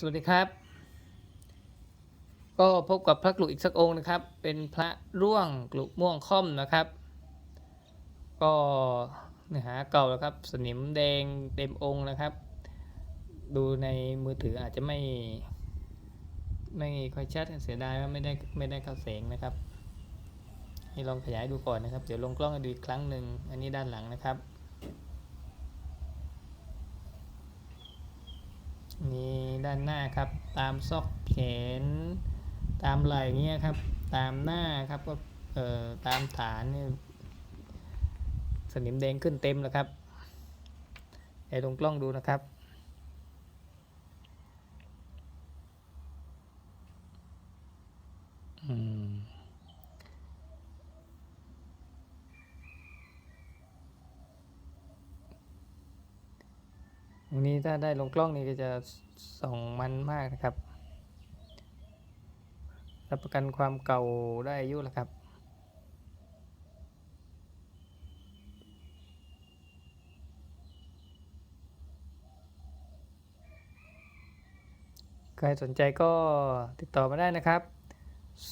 สวัสดีครับ ก็พบกับพระกลุอีกสักองค์นะครับ เป็นพระร่วงกลุม่วงค่อมนะครับ ก็เนื้อหาเก่าแล้วครับ สนิมแดงเต็มองค์นะครับ ดูในมือถืออาจจะไม่ ไม่ค่อยชัดเสียดายว่าไม่ได้ไม่ได้เข้าแสงนะครับให้ลองขยายดูก่อนนะครับ เดี๋ยวลงกล้องดูอีกครั้งหนึ่งอันนี้ด้านหลังนะครับ นี่ ด้านหน้าครับ ตามซอกแขน ตามไหล่เงี้ยครับ ตามหน้าครับก็เอ่อตามฐานนี่สนิมแดงขึ้นเต็มแล้วครับไอ้ตรงกล้องดูนะครับ ตรงนี้ถ้าได้ลงกล้องนี่ก็จะส่องมันมากนะครับ รับประกันความเก่าได้อายุแล้วครับ ใครสนใจก็ติดต่อมาได้นะครับ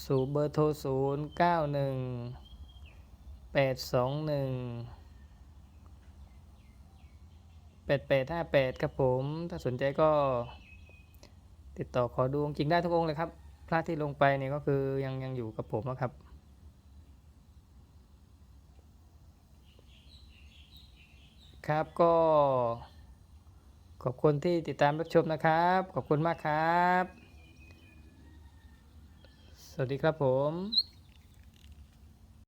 สู่เบอร์โทร 0 9 1 8 2 1 แปดแปดห้าแปดครับผม ถ้าสนใจก็ ติดต่อขอดูองค์จริงได้ทุกองค์เลยครับ พระที่ลงไปเนี่ยก็คือยังยังอยู่กับผมนะครับครับก็ขอบคุณที่ติดตามรับชมนะครับ ขอบคุณมากครับ สวัสดีครับผม